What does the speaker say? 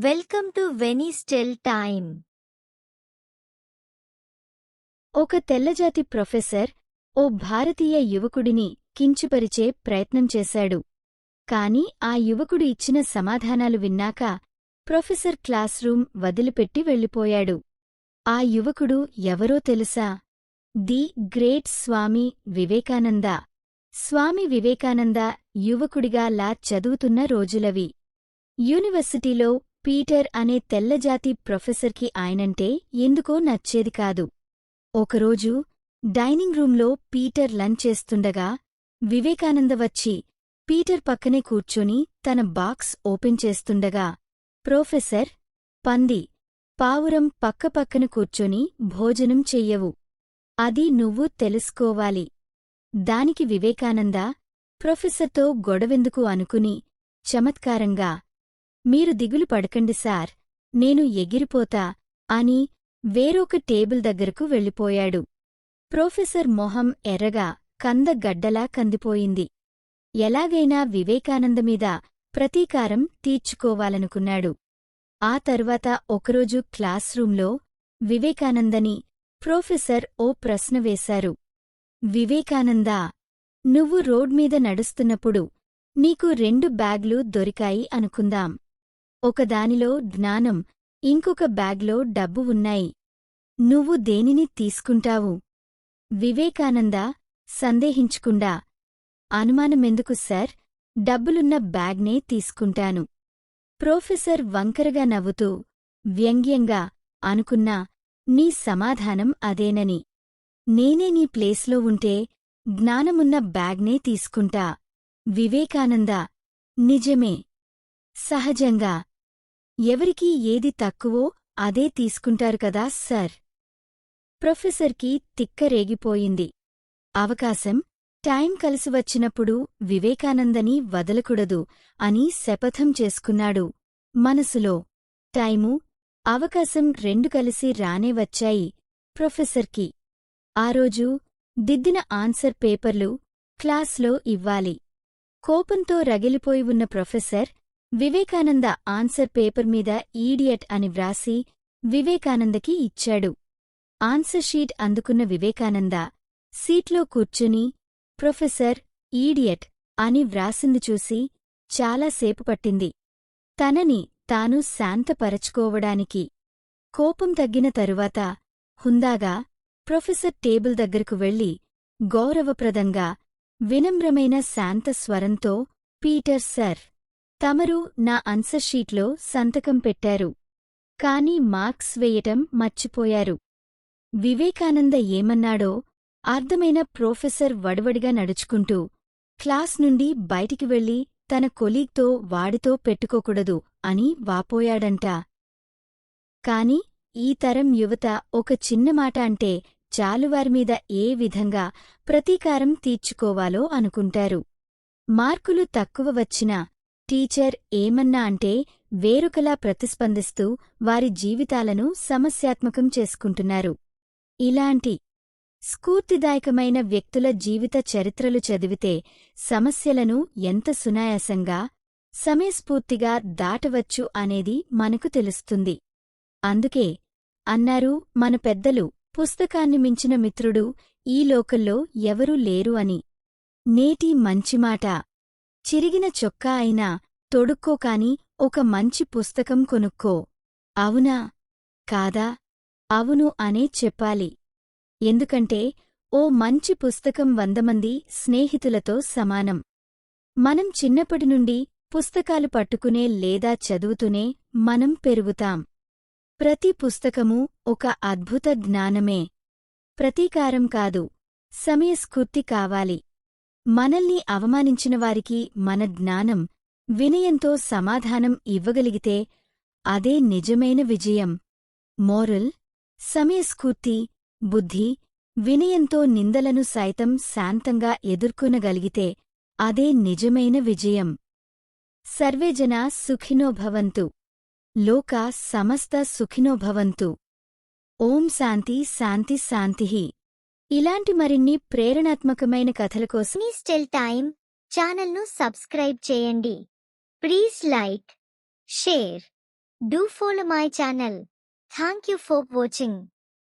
Welcome to వెనీ స్టెల్ time ఒక తెల్లజాతి ప్రొఫెసర్ ఓ భారతీయ యువకుడిని కించుపరిచే ప్రయత్నం చేశాడు. కాని ఆ యువకుడు ఇచ్చిన సమాధానాలు విన్నాక ప్రొఫెసర్ క్లాస్ రూమ్ వదిలిపెట్టి వెళ్ళిపోయాడు. ఆ యువకుడు ఎవరో తెలుసా? The great Swami Vivekananda. స్వామి వివేకానంద యువకుడిగా లా చదువుతున్న రోజులవి. యూనివర్సిటీలో పీటర్ అనే తెల్లజాతి ప్రొఫెసర్కి ఆయనంటే ఎందుకో నచ్చేది కాదు. ఒకరోజు డైనింగ్ రూంలో పీటర్ లంచ్ చేస్తుండగా వివేకానంద వచ్చి పీటర్ పక్కనే కూర్చొని తన బాక్స్ ఓపెన్ చేస్తుండగా ప్రొఫెసర్ పంది పావురం పక్కపక్కన కూర్చొని భోజనం చెయ్యవు. అది నువ్వు తెలుసుకోవాలి. దానికి వివేకానంద ప్రొఫెసర్తో గొడవెందుకు అనుకుని చమత్కారంగా మీరు దిగులు పడకండి సార్. నేను ఎగిరిపోతా అని వేరొక టేబుల్ దగ్గరకు వెళ్ళిపోయాడు. ప్రొఫెసర్ మొహం ఎర్రగా కందగడ్డలా కందిపోయింది. ఎలాగైనా వివేకానందమీద ప్రతీకారం తీర్చుకోవాలనుకున్నాడు. ఆ తర్వాత ఒకరోజు క్లాస్ రూంలో వివేకానందని ప్రొఫెసర్ ఓ ప్రశ్న వేశారు. వివేకానందా నువ్వు రోడ్మీద నడుస్తున్నప్పుడు నీకు రెండు బ్యాగ్లు దొరికాయి అనుకుందాం. ఒకదానిలో జ్ఞానం ఇంకొక బ్యాగ్లో డబ్బు ఉన్నాయి. నువ్వు దేనిని తీసుకుంటావు? వివేకానంద సందేహించుకుండా అనుమానమెందుకు సార్? డబ్బులున్న బ్యాగ్నే తీసుకుంటాను. ప్రొఫెసర్ వంకరగా నవ్వుతూ వ్యంగ్యంగా అనుకున్నా నీ సమాధానం అదేనని. నేనే నీ ప్లేస్లో ఉంటే జ్ఞానమున్న బ్యాగ్నే తీసుకుంటా. వివేకానంద నిజమే. సహజంగా ఎవరికీ ఏది తక్కువో అదే తీసుకుంటారు కదా సర్. ప్రొఫెసర్కి తిక్కరేగిపోయింది అవకాశం టైం కలిసి వచ్చినప్పుడు వివేకానందని వదలకూడదు అని శపథం చేసుకున్నాడు. మనసులో టైము అవకాశం రెండు కలిసి రానే వచ్చాయి ప్రొఫెసర్కి. ఆ రోజు దిద్దిన ఆన్సర్ పేపర్లు క్లాస్లో ఇవ్వాలి. కోపంతో రగిలిపోయి ఉన్న ప్రొఫెసర్ వివేకానంద ఆన్సర్ పేపర్ మీద ఈడియట్ అని వ్రాసి వివేకానందకి ఇచ్చాడు. ఆన్సర్ షీట్ అందుకున్న వివేకానంద సీట్లో కూర్చుని ప్రొఫెసర్ ఈడియట్ అని వ్రాసింది చూసి చాలాసేపు పట్టింది. తనని తాను శాంతపరచుకోవడానికి కోపం తగ్గిన తరువాత హుందాగా ప్రొఫెసర్ టేబుల్ దగ్గరకు వెళ్ళి గౌరవప్రదంగా వినమ్రమైన శాంత స్వరంతో పీటర్ సర్ తమరు నా అన్సర్షీట్లో సంతకం పెట్టారు. కాని మార్క్స్ వేయటం మర్చిపోయారు. వివేకానంద ఏమన్నాడో అర్థమైన ప్రొఫెసర్ వడవడిగా నడుచుకుంటూ క్లాస్ నుండి బయటికి వెళ్ళి తన కొలీగ్తో వాడితో పెట్టుకోకూడదు అని వాపోయాడంట. కాని ఈ తరం యువత ఒక చిన్న మాట అంటే చాలువారిమీద ఏ విధంగా ప్రతీకారం తీర్చుకోవాలో అనుకుంటారు. మార్కులు తక్కువ వచ్చినా టీచర్ ఏమన్నా అంటే వేరొకలా ప్రతిస్పందిస్తూ వారి జీవితాలను సమస్యాత్మకం చేసుకుంటున్నారు. ఇలాంటి స్ఫూర్తిదాయకమైన వ్యక్తుల జీవిత చరిత్రలు చదివితే సమస్యలను ఎంత సునాయాసంగా సమయస్ఫూర్తిగా దాటవచ్చు అనేది మనకు తెలుస్తుంది. అందుకే అన్నారు మన పెద్దలు పుస్తకాన్ని మించిన మిత్రుడు ఈ లోకల్లో ఎవరూ లేరు అని. నేటి మంచిమాట చిరిగిన చొక్కా అయినా తొడుక్కో కాని ఒక మంచి పుస్తకం కొనుక్కో. అవునా? కాదా? అవును అనే చెప్పాలి. ఎందుకంటే ఓ మంచి పుస్తకం వందమంది స్నేహితులతో సమానం. మనం చిన్నప్పటి నుండి పుస్తకాలు పట్టుకునే లేదా చదువుతూనే మనం పెరుగుతాం. ప్రతి పుస్తకమూ ఒక అద్భుత జ్ఞానమే. ప్రతీకారం కాదు సమయస్ఫూర్తి కావాలి. మనల్ని అవమానించిన వారికి మన జ్ఞానం వినయంతో సమాధానం ఇవ్వగలిగితే అదే నిజమైన విజయం. మోరల్ సమయస్ఫూర్తి బుద్ధి వినయంతో నిందలను సైతం శాంతంగా ఎదుర్కొనగలిగితే అదే నిజమైన విజయం. సర్వేజన సుఖినో భవంతు లోకా సమస్త సుఖినో భవంతు ఓం శాంతి శాంతి శాంతిః. ఇలాంటి మరిన్ని ప్రేరణాత్మకమైన కథల కోసం మీ స్టిల్ టైమ్ ఛానల్ను సబ్స్క్రైబ్ చేయండి. Please like share do follow my channel thank you for watching